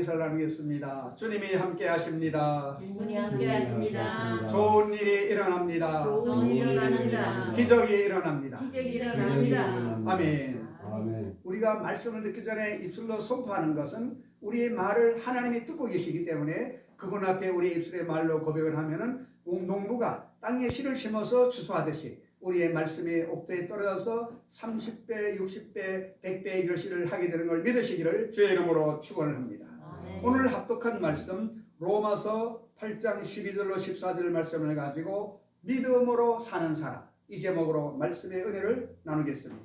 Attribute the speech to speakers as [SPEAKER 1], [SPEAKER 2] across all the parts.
[SPEAKER 1] 인사를 나누겠습니다. 주님이 함께 하십니다.
[SPEAKER 2] 주님이 함께 하십니다.
[SPEAKER 1] 좋은 일이 일어납니다.
[SPEAKER 2] 좋은 일이 일어납니다.
[SPEAKER 1] 기적이 일어납니다.
[SPEAKER 2] 기적이 일어납니다.
[SPEAKER 1] 아멘.
[SPEAKER 3] 아멘.
[SPEAKER 1] 우리가 말씀을 듣기 전에 입술로 선포하는 것은 우리의 말을 하나님이 듣고 계시기 때문에 그분 앞에 우리 입술의 말로 고백을 하면은 농부가 땅에 씨를 심어서 추수하듯이 우리의 말씀이 옥토에 떨어져서 30배, 60배, 100배의 결실을 하게 되는 걸 믿으시기를 주의 이름으로 축원을 합니다. 오늘 합독한 말씀 로마서 8장 12절로 14절 말씀을 가지고 믿음으로 사는 사람 이 제목으로 말씀의 은혜를 나누겠습니다.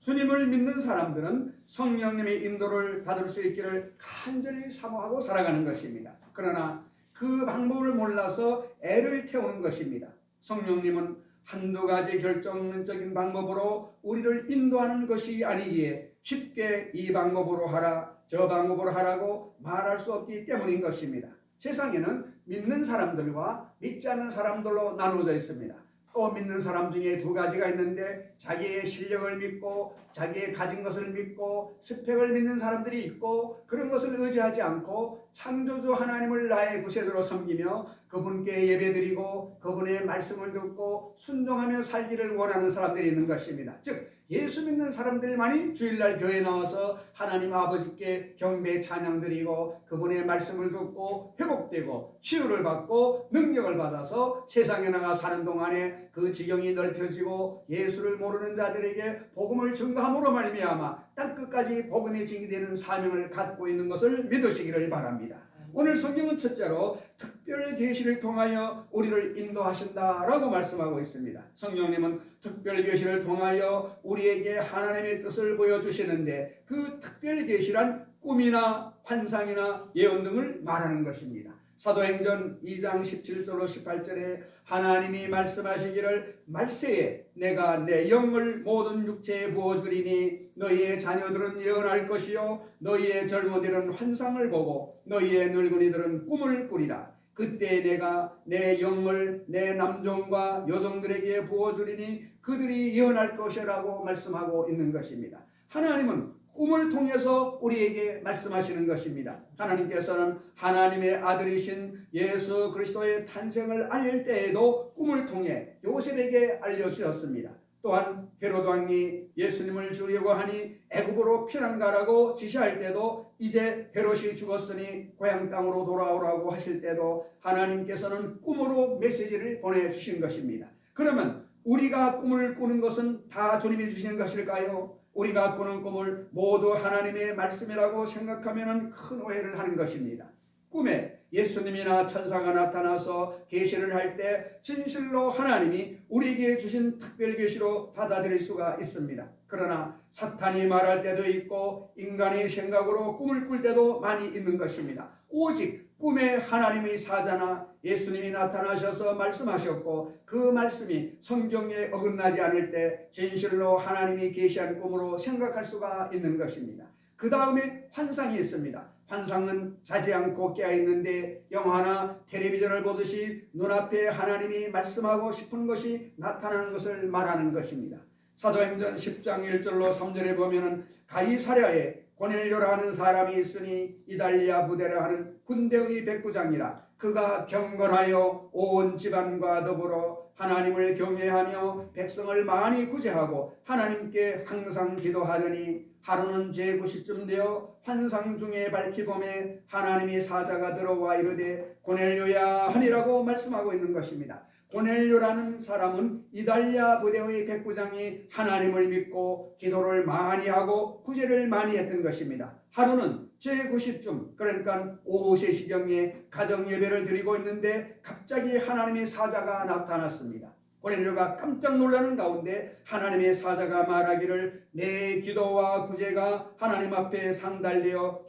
[SPEAKER 1] 주님을 믿는 사람들은 성령님의 인도를 받을 수 있기를 간절히 사모하고 살아가는 것입니다. 그러나 그 방법을 몰라서 애를 태우는 것입니다. 성령님은 한두 가지 결정적인 방법으로 우리를 인도하는 것이 아니기에 쉽게 이 방법으로 하라, 저 방법으로 하라고 말할 수 없기 때문인 것입니다. 세상에는 믿는 사람들과 믿지 않는 사람들로 나누어져 있습니다. 또 믿는 사람 중에 두 가지가 있는데 자기의 실력을 믿고 자기의 가진 것을 믿고 스펙을 믿는 사람들이 있고 그런 것을 의지하지 않고 창조주 하나님을 나의 구세주로 섬기며 그분께 예배드리고 그분의 말씀을 듣고 순종하며 살기를 원하는 사람들이 있는 것입니다. 즉 예수 믿는 사람들만이 주일날 교회에 나와서 하나님 아버지께 경배 찬양 드리고 그분의 말씀을 듣고 회복되고 치유를 받고 능력을 받아서 세상에 나가 사는 동안에 그 지경이 넓혀지고 예수를 모르는 자들에게 복음을 증거함으로 말미암아 땅 끝까지 복음이 증기되는 사명을 갖고 있는 것을 믿으시기를 바랍니다. 오늘 성경은 첫째로 특별 계시를 통하여 우리를 인도하신다라고 말씀하고 있습니다. 성령님은 특별 계시를 통하여 우리에게 하나님의 뜻을 보여주시는데 그 특별 계시란 꿈이나 환상이나 예언 등을 말하는 것입니다. 사도행전 2장 17절로 18절에 하나님이 말씀하시기를 말세에 내가 내 영을 모든 육체에 부어주리니 너희의 자녀들은 예언할 것이요 너희의 젊은이들은 환상을 보고 너희의 늙은이들은 꿈을 꾸리라 그때 내가 내 영을 내 남종과 여종들에게 부어주리니 그들이 예언할 것이라고 말씀하고 있는 것입니다. 하나님은 꿈을 통해서 우리에게 말씀하시는 것입니다. 하나님께서는 하나님의 아들이신 예수 그리스도의 탄생을 알릴 때에도 꿈을 통해 요셉에게 알려주셨습니다. 또한 헤로드 왕이 예수님을 죽이려고 하니 애굽으로 피난 가라고 지시할 때도 이제 헤롯이 죽었으니 고향 땅으로 돌아오라고 하실 때도 하나님께서는 꿈으로 메시지를 보내주신 것입니다. 그러면 우리가 꿈을 꾸는 것은 다 주님이 주시는 것일까요? 우리가 꾸는 꿈을 모두 하나님의 말씀이라고 생각하면 큰 오해를 하는 것입니다. 꿈에 예수님이나 천사가 나타나서 계시를 할 때 진실로 하나님이 우리에게 주신 특별 계시로 받아들일 수가 있습니다. 그러나 사탄이 말할 때도 있고 인간의 생각으로 꿈을 꿀 때도 많이 있는 것입니다. 오직 꿈에 하나님의 사자나 예수님이 나타나셔서 말씀하셨고 그 말씀이 성경에 어긋나지 않을 때 진실로 하나님이 계시한 꿈으로 생각할 수가 있는 것입니다. 그 다음에 환상이 있습니다. 환상은 자지 않고 깨어 있는데 영화나 텔레비전을 보듯이 눈앞에 하나님이 말씀하고 싶은 것이 나타나는 것을 말하는 것입니다. 사도행전 10장 1절로 3절에 보면 은 가이사랴에 고넬료라는 사람이 있으니 이달리아 부대라 하는 군대의 백부장이라 그가 경건하여 온 집안과 더불어 하나님을 경외하며 백성을 많이 구제하고 하나님께 항상 기도하더니 하루는 제9시쯤 되어 환상 중에 밝히 봄에 하나님이 사자가 들어와 이르되 고넬료야 하니라고 말씀하고 있는 것입니다. 고넬료라는 사람은 이달리아 부대의 백부장이 하나님을 믿고 기도를 많이 하고 구제를 많이 했던 것입니다. 하루는 제9시쯤 그러니까 오후 3시경에 가정 예배를 드리고 있는데 갑자기 하나님의 사자가 나타났습니다. 고넬료가 깜짝 놀라는 가운데 하나님의 사자가 말하기를 내 기도와 구제가 하나님 앞에 상달되어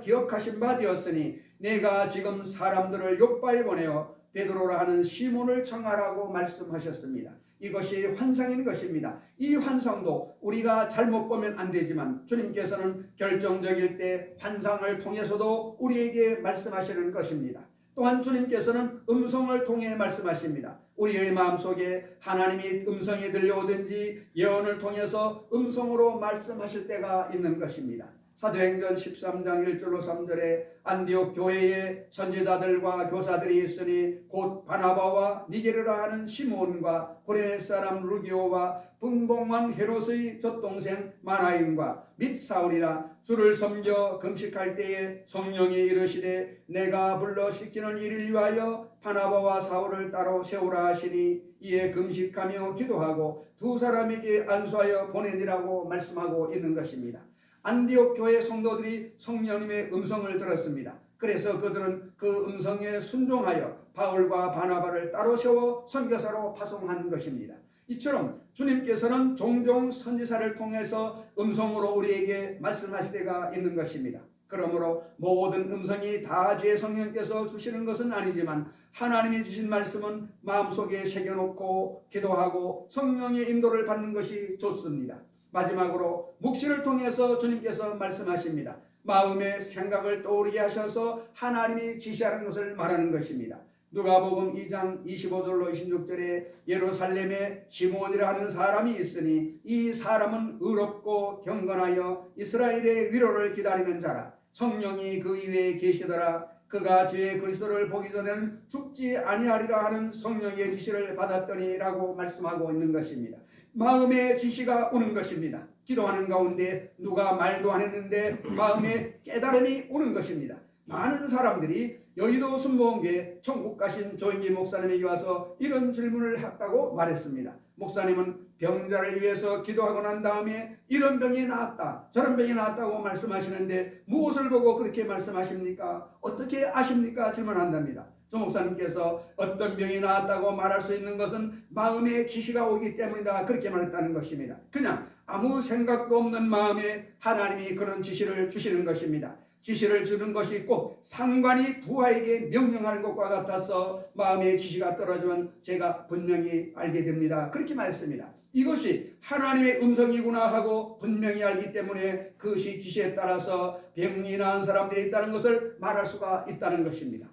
[SPEAKER 1] 기억하신 바 되었으니 내가 지금 사람들을 욕바에 보내어 베드로라 하는 시몬을 청하라고 말씀하셨습니다. 이것이 환상인 것입니다. 이 환상도 우리가 잘못 보면 안 되지만 주님께서는 결정적일 때 환상을 통해서도 우리에게 말씀하시는 것입니다. 또한 주님께서는 음성을 통해 말씀하십니다. 우리의 마음속에 하나님이 음성이 들려오든지 예언을 통해서 음성으로 말씀하실 때가 있는 것입니다. 사도행전 13장 1절로 3절에 안디옥 교회에 선지자들과 교사들이 있으니 곧 바나바와 니게르라 하는 시몬과 고레네 사람 루기오와 분봉왕 헤롯의 젖동생 마나임과 및 사울이라 주를 섬겨 금식할 때에 성령이 이르시되 내가 불러 시키는 일을 위하여 바나바와 사울을 따로 세우라 하시니 이에 금식하며 기도하고 두 사람에게 안수하여 보내니라고 말씀하고 있는 것입니다. 안디옥 교회 성도들이 성령님의 음성을 들었습니다. 그래서 그들은 그 음성에 순종하여 바울과 바나바를 따로 세워 선교사로 파송한 것입니다. 이처럼 주님께서는 종종 선지사를 통해서 음성으로 우리에게 말씀하실 때가 있는 것입니다. 그러므로 모든 음성이 다 주의 성령께서 주시는 것은 아니지만 하나님이 주신 말씀은 마음속에 새겨놓고 기도하고 성령의 인도를 받는 것이 좋습니다. 마지막으로 묵시를 통해서 주님께서 말씀하십니다. 마음의 생각을 떠오르게 하셔서 하나님이 지시하는 것을 말하는 것입니다. 누가복음 2장 25절로 26절에 예루살렘에 시몬이라 하는 사람이 있으니 이 사람은 의롭고 경건하여 이스라엘의 위로를 기다리는 자라 성령이 그 이외에 계시더라 그가 주의 그리스도를 보기 전에는 죽지 아니하리라 하는 성령의 지시를 받았더니라고 말씀하고 있는 것입니다. 마음의 지시가 오는 것입니다. 기도하는 가운데 누가 말도 안 했는데 마음에 깨달음이 오는 것입니다. 많은 사람들이 여의도 순복음교회 천국 가신 조인기 목사님에게 와서 이런 질문을 했다고 말했습니다. 목사님은 병자를 위해서 기도하고 난 다음에 이런 병이 나았다 저런 병이 나았다고 말씀하시는데 무엇을 보고 그렇게 말씀하십니까? 어떻게 아십니까? 질문한답니다. 조 목사님께서 어떤 병이 나았다고 말할 수 있는 것은 마음의 지시가 오기 때문이다 그렇게 말했다는 것입니다. 그냥 아무 생각도 없는 마음에 하나님이 그런 지시를 주시는 것입니다. 지시를 주는 것이 꼭 상관이 부하에게 명령하는 것과 같아서 마음의 지시가 떨어지면 제가 분명히 알게 됩니다. 그렇게 말했습니다. 이것이 하나님의 음성이구나 하고 분명히 알기 때문에 그것이 지시에 따라서 병이 나은 사람들이 있다는 것을 말할 수가 있다는 것입니다.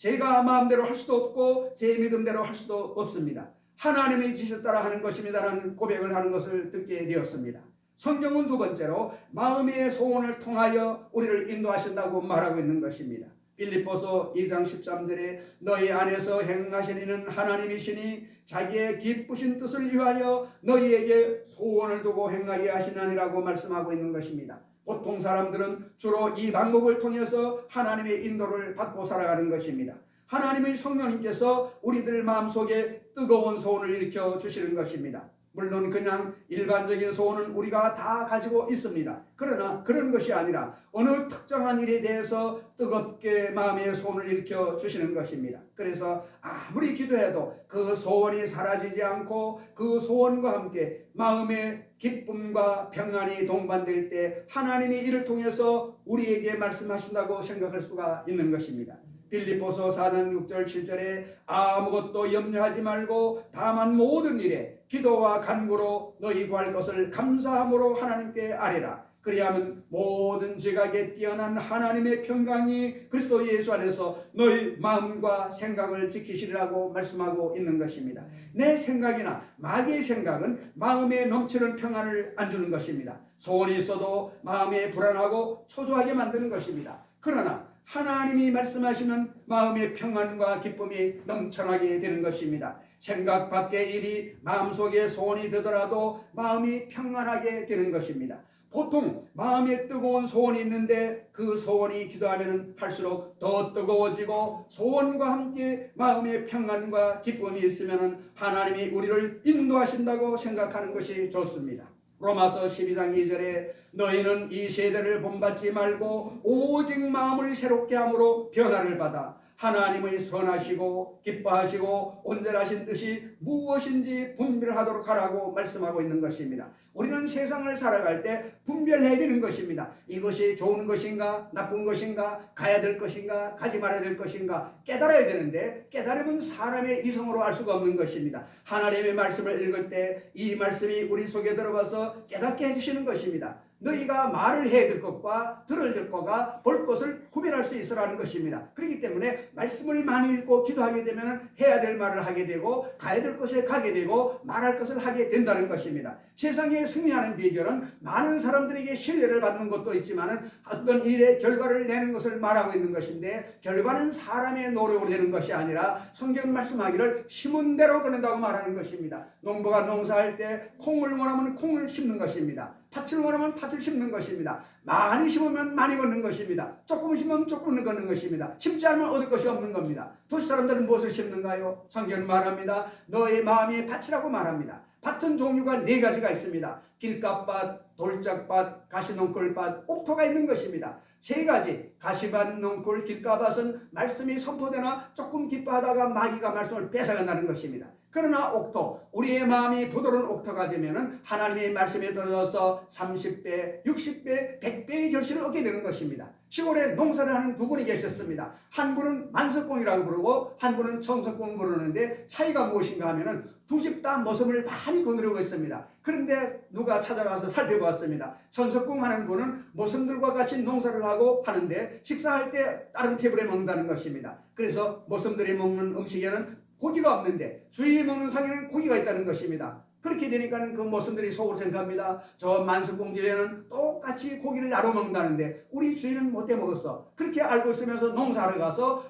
[SPEAKER 1] 제가 마음대로 할 수도 없고 제 믿음대로 할 수도 없습니다. 하나님의 지시에 따라 하는 것입니다라는 고백을 하는 것을 듣게 되었습니다. 성경은 두 번째로 마음의 소원을 통하여 우리를 인도하신다고 말하고 있는 것입니다. 빌립보서 2장 13절에 너희 안에서 행하시는 하나님이시니 자기의 기쁘신 뜻을 위하여 너희에게 소원을 두고 행하게 하시나니라고 말씀하고 있는 것입니다. 보통 사람들은 주로 이 방법을 통해서 하나님의 인도를 받고 살아가는 것입니다. 하나님의 성령님께서 우리들 마음속에 뜨거운 소원을 일으켜 주시는 것입니다. 물론 그냥 일반적인 소원은 우리가 다 가지고 있습니다. 그러나 그런 것이 아니라 어느 특정한 일에 대해서 뜨겁게 마음의 소원을 일으켜 주시는 것입니다. 그래서 아무리 기도해도 그 소원이 사라지지 않고 그 소원과 함께 마음의 기쁨과 평안이 동반될 때 하나님이 이를 통해서 우리에게 말씀하신다고 생각할 수가 있는 것입니다. 빌립보서 4장 6절 7절에 아무것도 염려하지 말고 다만 모든 일에 기도와 간구로 너희 구할 것을 감사함으로 하나님께 아뢰라. 그리하면 모든 지각에 뛰어난 하나님의 평강이 그리스도 예수 안에서 너희 마음과 생각을 지키시리라고 말씀하고 있는 것입니다. 내 생각이나 마귀의 생각은 마음에 넘치는 평안을 안 주는 것입니다. 소원이 있어도 마음에 불안하고 초조하게 만드는 것입니다. 그러나 하나님이 말씀하시면 마음의 평안과 기쁨이 넘쳐나게 되는 것입니다. 생각 밖의 일이 마음속에 소원이 되더라도 마음이 평안하게 되는 것입니다. 보통 마음에 뜨거운 소원이 있는데 그 소원이 기도하면 할수록 더 뜨거워지고 소원과 함께 마음의 평안과 기쁨이 있으면 하나님이 우리를 인도하신다고 생각하는 것이 좋습니다. 로마서 12장 2절에 너희는 이 세대를 본받지 말고 오직 마음을 새롭게 함으로 변화를 받아 하나님의 선하시고 기뻐하시고 온전하신 뜻이 무엇인지 분별하도록 하라고 말씀하고 있는 것입니다. 우리는 세상을 살아갈 때 분별해야 되는 것입니다. 이것이 좋은 것인가 나쁜 것인가 가야 될 것인가 가지 말아야 될 것인가 깨달아야 되는데 깨달으면 사람의 이성으로 알 수가 없는 것입니다. 하나님의 말씀을 읽을 때 이 말씀이 우리 속에 들어가서 깨닫게 해주시는 것입니다. 너희가 말을 해야 될 것과 들어야 될 것과 볼 것을 구별할 수 있으라는 것입니다. 그렇기 때문에 말씀을 많이 읽고 기도하게 되면 해야 될 말을 하게 되고 가야 될 곳에 가게 되고 말할 것을 하게 된다는 것입니다. 세상에 승리하는 비결은 많은 사람들에게 신뢰를 받는 것도 있지만은 어떤 일의 결과를 내는 것을 말하고 있는 것인데 결과는 사람의 노력으로 되는 것이 아니라 성경 말씀하기를 심은 대로 거는다고 말하는 것입니다. 농부가 농사할 때 콩을 원하면 콩을 심는 것입니다. 팥을 원하면 팥을 심는 것입니다. 많이 심으면 많이 걷는 것입니다. 조금 심으면 조금 걷는 것입니다. 심지 않으면 얻을 것이 없는 겁니다. 도시 사람들은 무엇을 심는가요? 성경은 말합니다. 너의 마음이 밭이라고 말합니다. 밭은 종류가 네 가지가 있습니다. 길가밭, 돌짝밭, 가시농골밭, 옥토가 있는 것입니다. 세 가지 가시밭, 농골, 길가밭은 말씀이 선포되나 조금 기뻐하다가 마귀가 말씀을 뺏어간다는 것입니다. 그러나 옥토, 우리의 마음이 부드러운 옥토가 되면은 하나님의 말씀에 들어서 30배, 60배, 100배의 결실을 얻게 되는 것입니다. 시골에 농사를 하는 두 분이 계셨습니다. 한 분은 만석공이라고 부르고 한 분은 청석공 부르는데 차이가 무엇인가 하면은 두 집 다 모습을 많이 거느리고 있습니다. 그런데 누가 찾아가서 살펴보았습니다. 천석공 하는 분은 모성들과 같이 농사를 하고 하는데 식사할 때 다른 테이블에 먹는다는 것입니다. 그래서 모성들이 먹는 음식에는 고기가 없는데 주인이 먹는 상에는 고기가 있다는 것입니다. 그렇게 되니까 그 모습들이 속으로 생각합니다. 저 만석공 집에는 똑같이 고기를 나눠 먹는다는데 우리 주인은 못해 먹었어. 그렇게 알고 있으면서 농사를 가서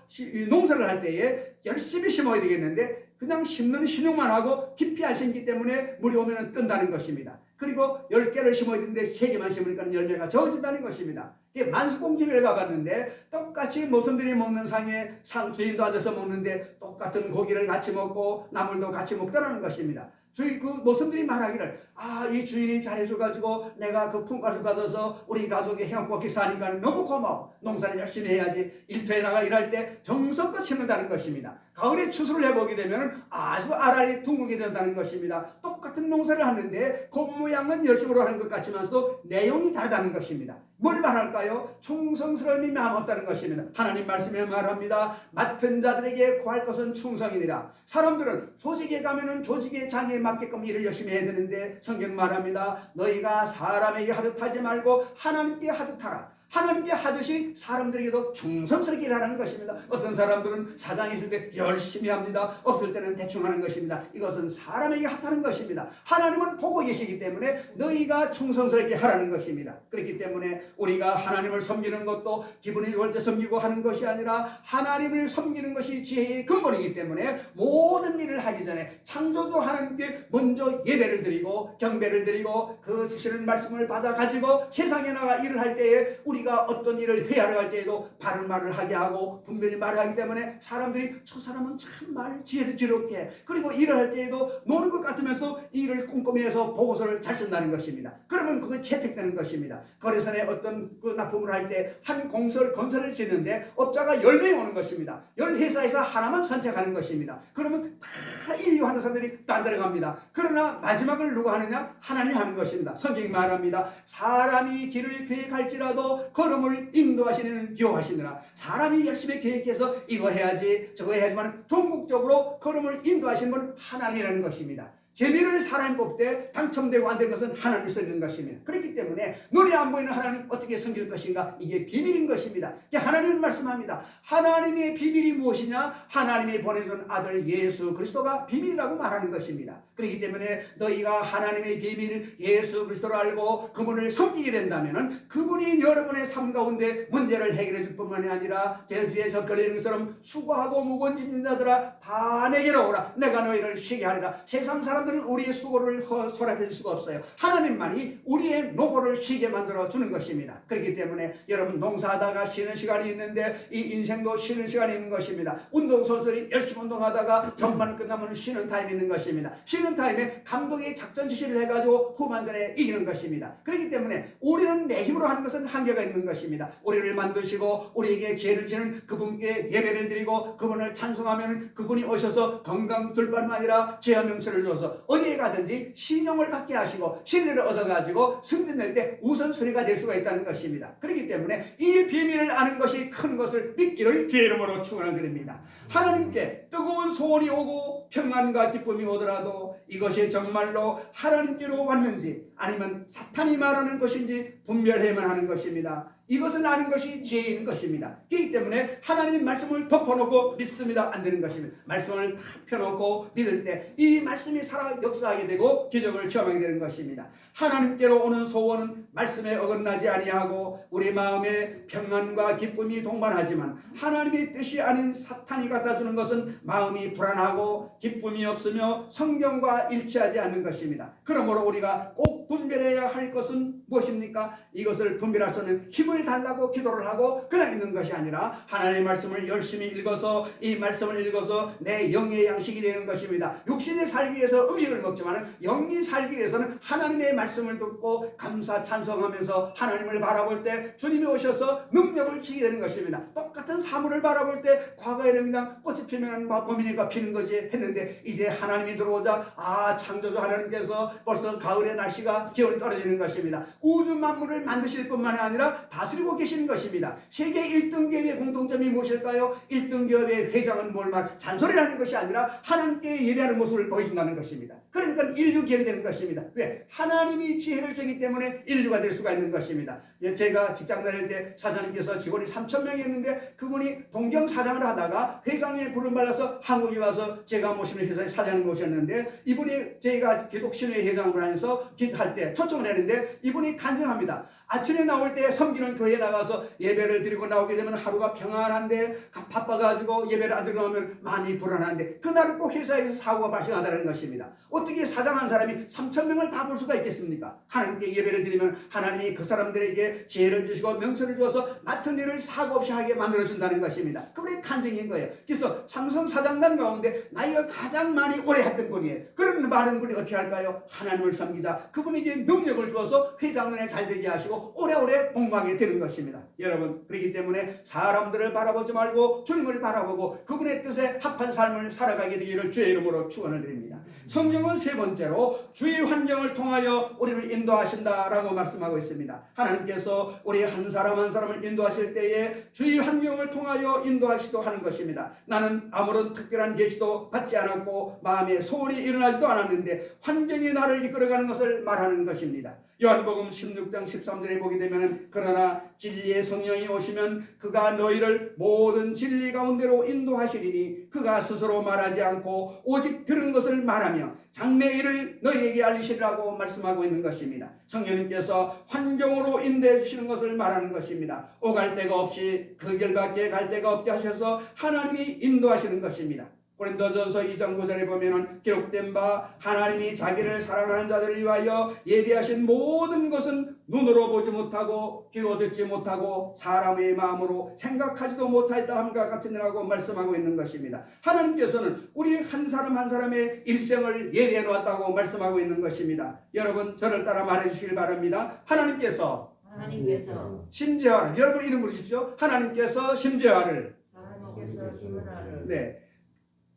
[SPEAKER 1] 농사를 할 때에 열심히 심어야 되겠는데 그냥 심는 신용만 하고 깊이 안 심기 때문에 물이 오면 뜬다는 것입니다. 그리고 10개를 심어야 되는데 3개만 심으니까 열매가 적어진다는 것입니다. 이게 만수공집에 가봤는데 똑같이 모성들이 먹는 상에 상 주인도 앉아서 먹는데 똑같은 고기를 같이 먹고 나물도 같이 먹더라는 것입니다. 주인 그 모성들이 말하기를 아 이 주인이 잘해줘가지고 내가 그 품값을 받아서 우리 가족이 행복하게 사니까 너무 고마워 농사를 열심히 해야지 일터에 나가 일할 때 정성껏 심는다는 것입니다. 가을에 추수를 해보게 되면 아주 알알이 둥글게 된다는 것입니다. 똑같은 농사를 하는데 겉모양은 열심으로 하는 것 같지만서도 내용이 다르다는 것입니다. 뭘 말할까요? 충성스러움이 없다는 것입니다. 하나님 말씀에 말합니다. 맡은 자들에게 구할 것은 충성이니라. 사람들은 조직에 가면은 조직의 장에 맞게끔 일을 열심히 해야 되는데 성경 말합니다. 너희가 사람에게 하듯 하지 말고 하나님께 하듯 하라. 하나님께 하듯이 사람들에게도 충성스럽게 일하는 것입니다. 어떤 사람들은 사장이 있을 때 열심히 합니다. 없을 때는 대충 하는 것입니다. 이것은 사람에게 하다는 것입니다. 하나님은 보고 계시기 때문에 너희가 충성스럽게 하라는 것입니다. 그렇기 때문에 우리가 하나님을 섬기는 것도 기분이 좋을 때 섬기고 하는 것이 아니라 하나님을 섬기는 것이 지혜의 근본이기 때문에 모든 일을 하기 전에 창조주 하나님께 먼저 예배를 드리고 경배를 드리고 그 주시는 말씀을 받아 가지고 세상에 나가 일을 할 때에 우리 가 어떤 일을 회하러 갈 때에도 바른 말을 하게 하고 분별히 말을 하기 때문에 사람들이 저 사람은 참 말 지혜를 지롭게 그리고 일을 할 때에도 노는 것 같으면서 일을 꼼꼼히 해서 보고서를 잘 쓴다는 것입니다. 그러면 그게 채택되는 것입니다. 거래선에 어떤 그 납품을 할 때 한 공설 건설을 짓는데 업자가 열 명이 오는 것입니다. 열 회사에서 하나만 선택하는 것입니다. 그러면 다 인류 하는 사람들이 딴 데로 갑니다. 그러나 마지막을 누가 하느냐? 하나님이 하는 것입니다. 성경이 말합니다. 사람이 길을 계획할지라도 걸음을 인도하시는 여호와시느라 사람이 열심히 계획해서 이거 해야지 저거 해야지만 종국적으로 걸음을 인도하시는 건 하나님이라는 것입니다. 재미를 사람 뽑되 당첨되고 안된 것은 하나님이 쓰는 것입니다. 그렇기 때문에 눈에 안 보이는 하나님 어떻게 섬길 것인가 이게 비밀인 것입니다. 하나님은 말씀합니다. 하나님의 비밀이 무엇이냐? 하나님이 보내준 아들 예수 그리스도가 비밀이라고 말하는 것입니다. 그렇기 때문에 너희가 하나님의 비밀 예수 그리스도를 알고 그분을 섬기게 된다면 그분이 여러분의 삶 가운데 문제를 해결해 줄 뿐만이 아니라 제 뒤에 적거리는 것처럼 수고하고 무거운 짐진 자들아 다 내게로 오라 내가 너희를 쉬게 하리라 세상 사람 들은 우리의 수고를 허- 허락해 줄 수가 없어요. 하나님만이 우리의 노고를 쉬게 만들어 주는 것입니다. 그렇기 때문에 여러분 농사하다가 쉬는 시간이 있는데 이 인생도 쉬는 시간이 있는 것입니다. 운동선수들이 열심히 운동하다가 전반 끝나면 쉬는 타임이 있는 것입니다. 쉬는 타임에 감독이 작전 지시를 해가지고 후반전에 이기는 것입니다. 그렇기 때문에 우리는 내 힘으로 하는 것은 한계가 있는 것입니다. 우리를 만드시고 우리에게 죄를 지는 그분께 예배를 드리고 그분을 찬송하면 그분이 오셔서 건강 둘뿐만 아니라 죄와 명철을 줘서 어디에 가든지 신용을 받게 하시고 신뢰를 얻어가지고 승진될 때 우선순위가 될 수가 있다는 것입니다. 그렇기 때문에 이 비밀을 아는 것이 큰 것을 믿기를 주의 이름으로 축원을 드립니다. 하나님께 뜨거운 소원이 오고 평안과 기쁨이 오더라도 이것이 정말로 하나님께로 왔는지 아니면 사탄이 말하는 것인지 분별해야만 하는 것입니다. 이것을 아는 것이 지혜인 것입니다. 그렇기 때문에 하나님 말씀을 덮어놓고 믿습니다. 안 되는 것입니다. 말씀을 다 펴놓고 믿을 때 이 말씀이 살아 역사하게 되고 기적을 체험하게 되는 것입니다. 하나님께로 오는 소원은 말씀에 어긋나지 아니하고 우리 마음에 평안과 기쁨이 동반하지만 하나님의 뜻이 아닌 사탄이 갖다 주는 것은 마음이 불안하고 기쁨이 없으며 성경과 일치하지 않는 것입니다. 그러므로 우리가 꼭 분별해야 할 것은 무엇입니까? 이것을 분별할 수 있는 힘을 달라고 기도를 하고 그냥 있는 것이 아니라 하나님의 말씀을 열심히 읽어서 이 말씀을 읽어서 내 영의 양식이 되는 것입니다. 육신에 살기 위해서 음식을 먹지만 영이 살기 위해서는 하나님의 말씀을 듣고 감사 찬송하면서 하나님을 바라볼 때 주님이 오셔서 능력을 지게 되는 것입니다. 똑같은 사물을 바라볼 때 과거에는 그냥 꽃이 피면 뭐 봄이니까 피는 거지 했는데 이제 하나님이 들어오자 아 창조주 하나님께서 벌써 가을의 날씨가 기온이 떨어지는 것입니다. 우주 만물을 만드실 뿐만 아니라 다스리고 계시는 것입니다. 세계 1등 기업의 공통점이 무엇일까요? 1등 기업의 회장은 뭘 말, 잔소리를 하는 것이 아니라 하나님께 예배하는 모습을 보여준다는 것입니다. 그러니까 인류 기업이 되는 것입니다. 왜? 하나님이 지혜를 주기 때문에 인류가 될 수가 있는 것입니다. 예, 제가 직장 다닐 때 사장님께서 직원이 3천 명이었는데 그분이 동경 사장을 하다가 회장님의 부름 받아서 한국에 와서 제가 모시는 회사에 사장님 모셨는데 이분이 저희가 기독신회 회장을 하면서 기도할 때 초청을 했는데 이분이 간증합니다. 아침에 나올 때 섬기는 교회에 나가서 예배를 드리고 나오게 되면 하루가 평안한데 가- 바빠가지고 예배를 안 하면 많이 불안한데 그날은 꼭 회사에서 사고가 발생한다는 것입니다. 어떻게 사장 한 사람이 3천 명을 다 볼 수가 있겠습니까? 하나님께 예배를 드리면 하나님이 그 사람들에게 지혜를 주시고 명철을 주어서 맡은 일을 사고 없이 하게 만들어 준다는 것입니다. 그분의 간증인 거예요. 그래서 삼성 사장단 가운데 나이가 가장 많이 오래 했던 분이에요. 그런 많은 분이 어떻게 할까요? 하나님을 섬기자. 그분에게 능력을 주어서 회장년에 잘 되게 하시고 오래오래 공부하게 되는 것입니다. 여러분 그렇기 때문에 사람들을 바라보지 말고 주님을 바라보고 그분의 뜻에 합한 삶을 살아가게 되기를 주의 이름으로 축원을 드립니다. 성경은 세 번째로 주의 환경을 통하여 우리를 인도하신다라고 말씀하고 있습니다. 하나님께서 우리 한 사람 한 사람을 인도하실 때에 주의 환경을 통하여 인도하시도 하는 것입니다. 나는 아무런 특별한 계시도 받지 않았고 마음에 소원이 일어나지도 않았는데 환경이 나를 이끌어가는 것을 말하는 것입니다. 요한복음 16장 13절에 보게 되면 그러나 진리의 성령이 오시면 그가 너희를 모든 진리 가운데로 인도하시리니 그가 스스로 말하지 않고 오직 들은 것을 말하며 장래 일을 너희에게 알리시리라고 말씀하고 있는 것입니다. 성령님께서 환경으로 인도해 주시는 것을 말하는 것입니다. 오갈 데가 없이 그 길밖에 갈 데가 없게 하셔서 하나님이 인도하시는 것입니다. 고린도전서 2장 9절에 보면은 기록된 바 하나님이 자기를 사랑하는 자들을 위하여 예비하신 모든 것은 눈으로 보지 못하고 귀로 듣지 못하고 사람의 마음으로 생각하지도 못하였다 함과 같으니라고 말씀하고 있는 것입니다. 하나님께서는 우리 한 사람 한 사람의 일생을 예비해 놓았다고 말씀하고 있는 것입니다. 여러분 저를 따라 말해 주시길 바랍니다. 하나님께서
[SPEAKER 2] 하나님께서
[SPEAKER 1] 심재화를 여러분 이름 부르십시오. 하나님께서 심재화를
[SPEAKER 2] 하나님께서 시문화를
[SPEAKER 1] 네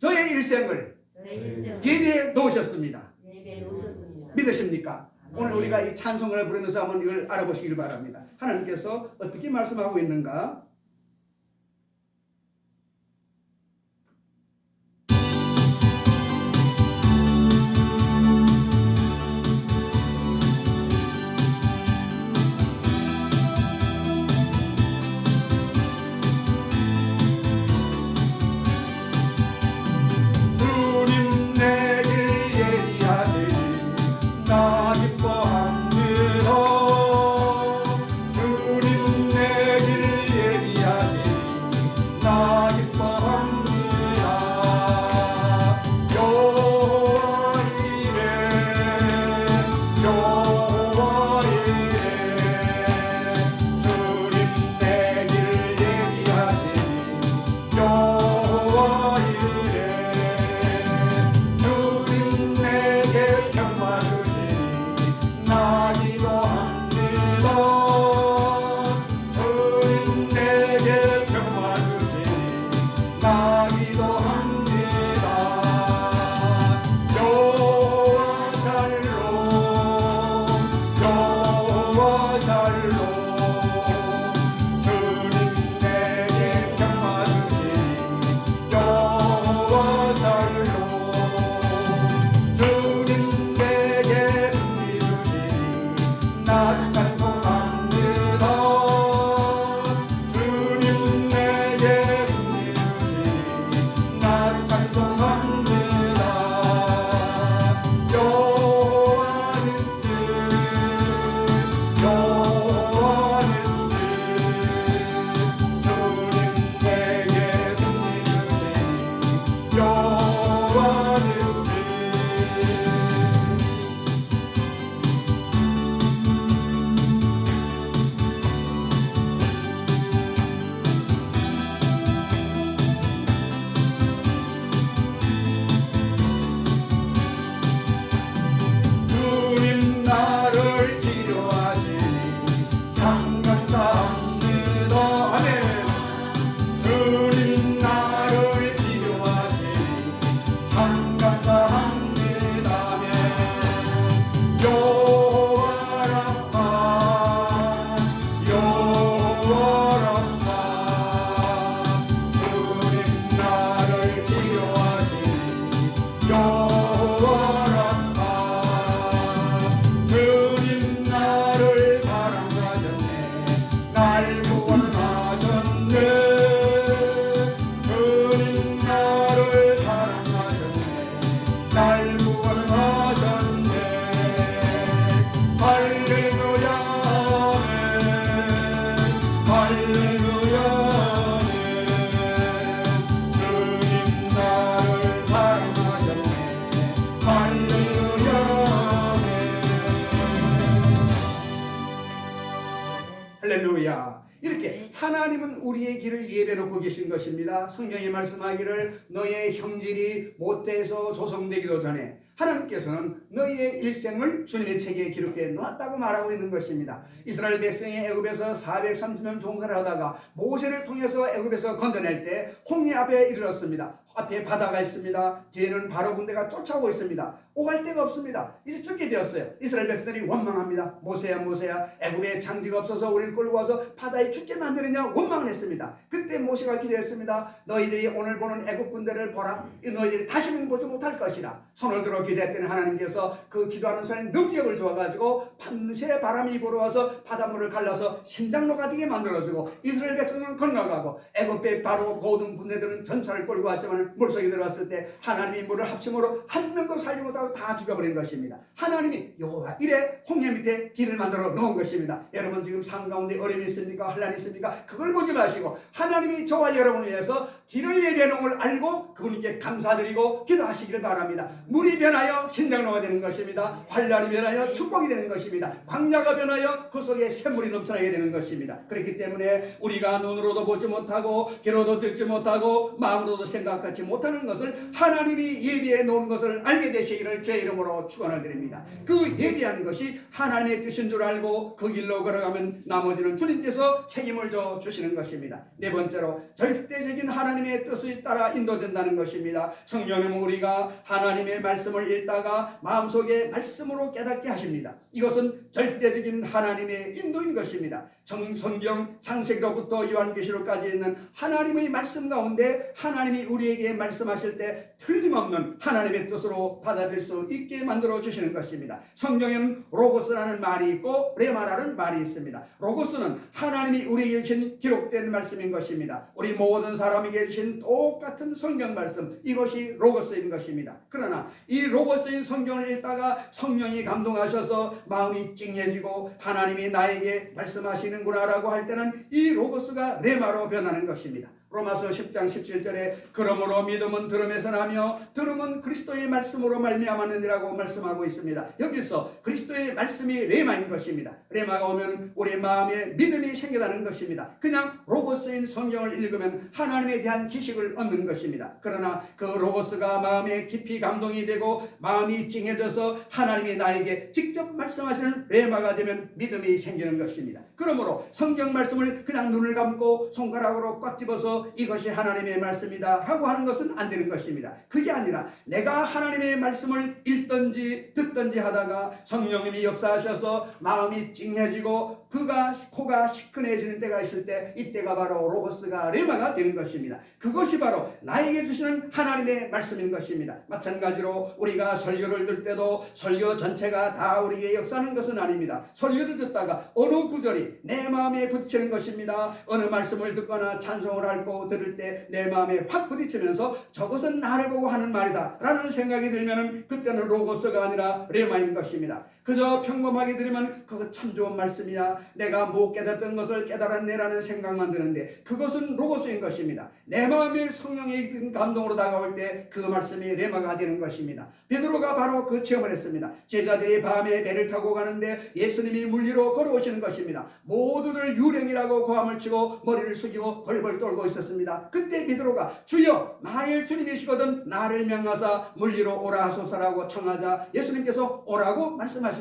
[SPEAKER 1] 저의 일생을.
[SPEAKER 2] 예배에 놓으셨습니다.
[SPEAKER 1] 믿으십니까? 오늘 우리가 이 찬송을 부르면서 한번 이걸 알아보시길 바랍니다. 하나님께서 어떻게 말씀하고 있는가? 할렐루야. 이렇게 네. 하나님은 우리의 길을 예배놓고 계신 것입니다. 성경이 말씀하기를 너의 형질이 못돼서 조성되기도 전에 하나님께서는 너희의 일생을 주님의 책에 기록해 놓았다고 말하고 있는 것입니다. 이스라엘 백성이 애굽에서 430년 종살을 하다가 모세를 통해서 애굽에서 건져낼 때 홍해 앞에 이르렀습니다. 앞에 바다가 있습니다. 뒤에는 바로 군대가 쫓아오고 있습니다. 오갈 데가 없습니다. 이제 죽게 되었어요. 이스라엘 백성들이 원망합니다. 모세야 모세야 애굽에 장지가 없어서 우리를 끌고 와서 바다에 죽게 만드느냐 원망을 했습니다. 그때 모세가 기도했습니다. 너희들이 오늘 보는 애굽 군대를 보라. 이 너희들이 다시는 보지 못할 것이라. 손을 들어 기도했더니 하나님께서 그 기도하는 사람의 능력을 주어가지고 밤새 바람이 불어와서 바닷물을 갈라서 심장로 가득히 만들어주고 이스라엘 백성은 건너가고 애굽의 바로 모든 군대들은 전차를 끌고 왔지만 물속에 들어왔을 때 하나님이 물을 합심으로 한 명도 살지 못하고 다 죽여버린 것입니다. 하나님이 여호와 이래 홍해 밑에 길을 만들어 놓은 것입니다. 여러분 지금 산 가운데 어려움이 있습니까? 환란이 있습니까? 그걸 보지 마시고 하나님이 저와 여러분을 위해서 길을 놓은 걸 알고 그분께 감사드리고 기도하시기를 바랍니다. 물이 변하여 신장로가 되는 것입니다. 환란이 변하여 축복이 되는 것입니다. 광야가 변하여 그 속에 샘물이 넘쳐나게 되는 것입니다. 그렇기 때문에 우리가 눈으로도 보지 못하고 귀로도 듣지 못하고 마음으로도 생각하지 못하는 것을 하나님이 예비해 놓은 것을 알게 되시기를 제 이름으로 축원을 드립니다. 그 예비한 것이 하나님의 뜻인 줄 알고 그 길로 걸어가면 나머지는 주님께서 책임을 져 주시는 것입니다. 네 번째로 절대적인 하나님 의 뜻을 따라 인도된다는 것입니다. 성령님은 우리가 하나님의 말씀을 읽다가 마음속에 말씀으로 깨닫게 하십니다. 이것은 절대적인 하나님의 인도인 것입니다. 정, 성경 창세기로부터 요한계시록까지 있는 하나님의 말씀 가운데 하나님이 우리에게 말씀하실 때 틀림없는 하나님의 뜻으로 받아들일 수 있게 만들어 주시는 것입니다. 성경에는 로고스라는 말이 있고 레마라는 말이 있습니다. 로고스는 하나님이 우리에게 주신 기록된 말씀인 것입니다. 우리 모든 사람에게 주신 똑같은 성경 말씀 이것이 로고스인 것입니다. 그러나 이 로고스인 성경을 읽다가 성령이 감동하셔서 마음이 찡해지고 하나님이 나에게 말씀하 시는구나 라고 할 때는 이 로고스가 레마로 변하는 것입니다. 로마서 10장 17절에 그러므로 믿음은 들음에서 나며 들음은 그리스도의 말씀으로 말미암았느니라고 말씀하고 있습니다. 여기서 그리스도의 말씀이 레마인 것입니다. 레마가 오면 우리 마음에 믿음이 생겨나는 것입니다. 그냥 로고스인 성경을 읽으면 하나님에 대한 지식을 얻는 것입니다. 그러나 그 로고스가 마음에 깊이 감동이 되고 마음이 찡해져서 하나님이 나에게 직접 말씀하시는 레마가 되면 믿음이 생기는 것입니다. 그러므로 성경 말씀을 그냥 눈을 감고 손가락으로 꽉 집어서 이것이 하나님의 말씀이다 하고 하는 것은 안 되는 것입니다. 그게 아니라 내가 하나님의 말씀을 읽든지 듣든지 하다가 성령님이 역사하셔서 마음이 찡해지고 그가 코가 시큰해지는 때가 있을 때 이때가 바로 로고스가 레마가 되는 것입니다. 그것이 바로 나에게 주시는 하나님의 말씀인 것입니다. 마찬가지로 우리가 설교를 들 때도 설교 전체가 다 우리에게 역사하는 것은 아닙니다. 설교를 듣다가 어느 구절이 내 마음에 부딪히는 것입니다. 어느 말씀을 듣거나 찬송을 하고 들을 때 내 마음에 확 부딪히면서 저것은 나를 보고 하는 말이다 라는 생각이 들면은 그때는 로고스가 아니라 레마인 것입니다. 그저 평범하게 들으면 그거 참 좋은 말씀이야. 내가 못 깨닫던 것을 깨달았네라는 생각만 드는데 그것은 로고스인 것입니다. 내 마음에 성령의 감동으로 다가올 때 그 말씀이 레마가 되는 것입니다. 베드로가 바로 그 체험을 했습니다. 제자들이 밤에 배를 타고 가는데 예수님이 물리로 걸어오시는 것입니다. 모두들 유령이라고 고함을 치고 머리를 숙이고 벌벌 떨고 있었습니다. 그때 베드로가 주여 만일 주님이시거든 나를 명하사 물리로 오라 하소서라고 청하자 예수님께서 오라고 말씀하셨습니다.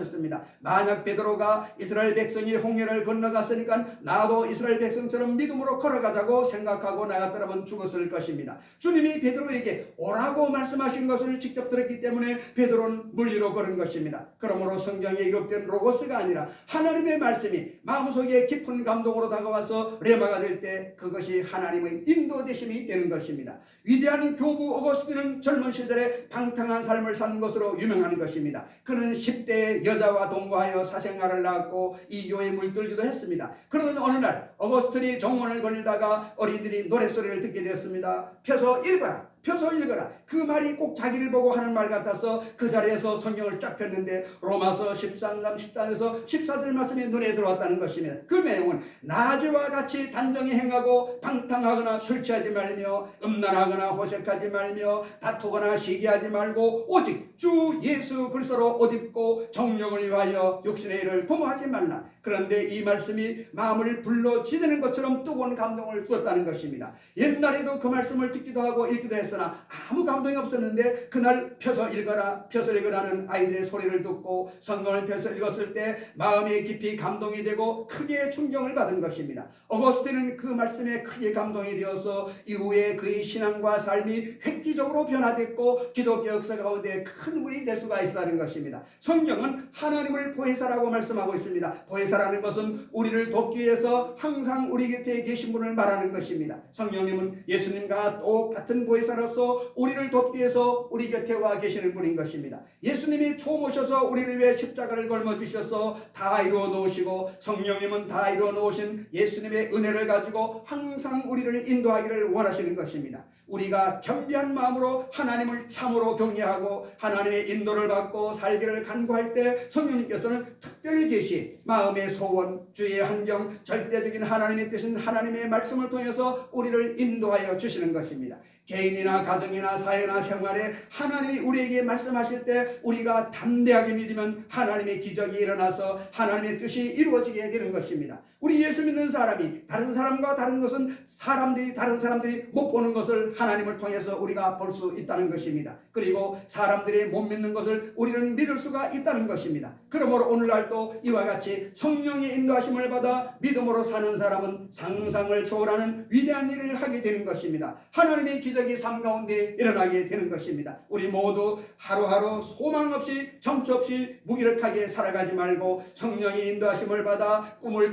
[SPEAKER 1] 만약 베드로가 이스라엘 백성이 홍해를 건너갔으니까 나도 이스라엘 백성처럼 믿음으로 걸어가자고 생각하고 나갔더라면 죽었을 것입니다. 주님이 베드로에게 오라고 말씀하신 것을 직접 들었기 때문에 베드로는 물리로 걸은 것입니다. 그러므로 성경에 기록된 로고스가 아니라 하나님의 말씀이 마음속에 깊은 감동으로 다가와서 레마가 될 때 그것이 하나님의 인도되심이 되는 것입니다. 위대한 교부 어거스틴은 젊은 시절에 방탕한 삶을 산 것으로 유명한 것입니다. 그는 10대 여자와 동거하여 사생활을 낳았고 이 교에 물들기도 했습니다. 그러던 어느 날 어거스틴이 정원을 걸리다가 어린이들이 노랫소리를 듣게 되었습니다. 펴서 읽어라. 펴서 읽어라. 그 말이 꼭 자기를 보고 하는 말 같아서 그 자리에서 성경을 쫙 폈는데 로마서 13장 14절에서 14절 말씀이 눈에 들어왔다는 것입니다. 그 내용은 나주와 같이 단정히 행하고 방탕하거나 술 취하지 말며 음란하거나 호색하지 말며 다투거나 시기하지 말고 오직 주 예수 그리스도로 옷 입고 정령을 위하여 육신의 일을 도모하지 말라. 그런데 이 말씀이 마음을 불러 지르는 것처럼 뜨거운 감동을 주었다는 것입니다. 옛날에도 그 말씀을 듣기도 하고 읽기도 했으나 아무 감 동이 없었는데 그날 펴서 읽어라 펴서 읽으라는 아이들의 소리를 듣고 성경을 펴서 읽었을 때 마음에 깊이 감동이 되고 크게 충격을 받은 것입니다. 어거스틴은 그 말씀에 크게 감동이 되어서 이후에 그의 신앙과 삶이 획기적으로 변화됐고 기독교 역사 가운데 큰 물이 될 수가 있다는 것입니다. 성경은 하나님을 보혜사라고 말씀하고 있습니다. 보혜사라는 것은 우리를 돕기 위해서 항상 우리 곁에 계신 분을 말하는 것입니다. 성령님은 예수님과 똑같은 보혜사로서 우리를 돕기 위해서 우리 곁에 와 계시는 분인 것입니다. 예수님이 처음 오셔서 우리를 위해 십자가를 걸머 주셔서 다 이루어 놓으시고 성령님은 다 이루어 놓으신 예수님의 은혜를 가지고 항상 우리를 인도하기를 원하시는 것입니다. 우리가 겸비한 마음으로 하나님을 참으로 경외하고 하나님의 인도를 받고 살기를 간구할 때 성령님께서는 특별히 계시 마음의 소원, 주의 환경, 절대적인 하나님의 뜻인 하나님의 말씀을 통해서 우리를 인도하여 주시는 것입니다. 개인이나 가정이나 사회나 생활에 하나님이 우리에게 말씀하실 때 우리가 담대하게 믿으면 하나님의 기적이 일어나서 하나님의 뜻이 이루어지게 되는 것입니다. 우리 예수 믿는 사람이 다른 사람과 다른 것은 사람들이 다른 사람들이 못 보는 것을 하나님을 통해서 우리가 볼 수 있다는 것입니다. 그리고 사람들이 못 믿는 것을 우리는 믿을 수가 있다는 것입니다. 그러므로 오늘날도 이와 같이 성령의 인도하심을 받아 믿음으로 사는 사람은 상상을 초월하는 위대한 일을 하게 되는 것입니다. 하나님의 기적이 삶 가운데 일어나게 되는 것입니다. 우리 모두 하루하루 소망 없이 정처 없이 무기력하게 살아가지 말고 성령의 인도하심을 받아 꿈을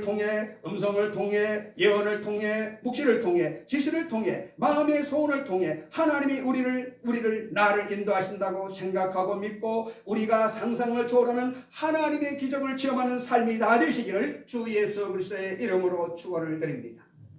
[SPEAKER 1] 음성을 통해 예언을 통해 묵시를 통해 지시를 통해 마음의 소원을 통해 하나님이 우리를 우리를 나를 인도하신다고 생각하고 믿고 우리가 상상을 초월하는 하나님의 기적을 체험하는 삶이 다 되시기를 주 예수 그리스도의 이름으로 축원을 드립니다.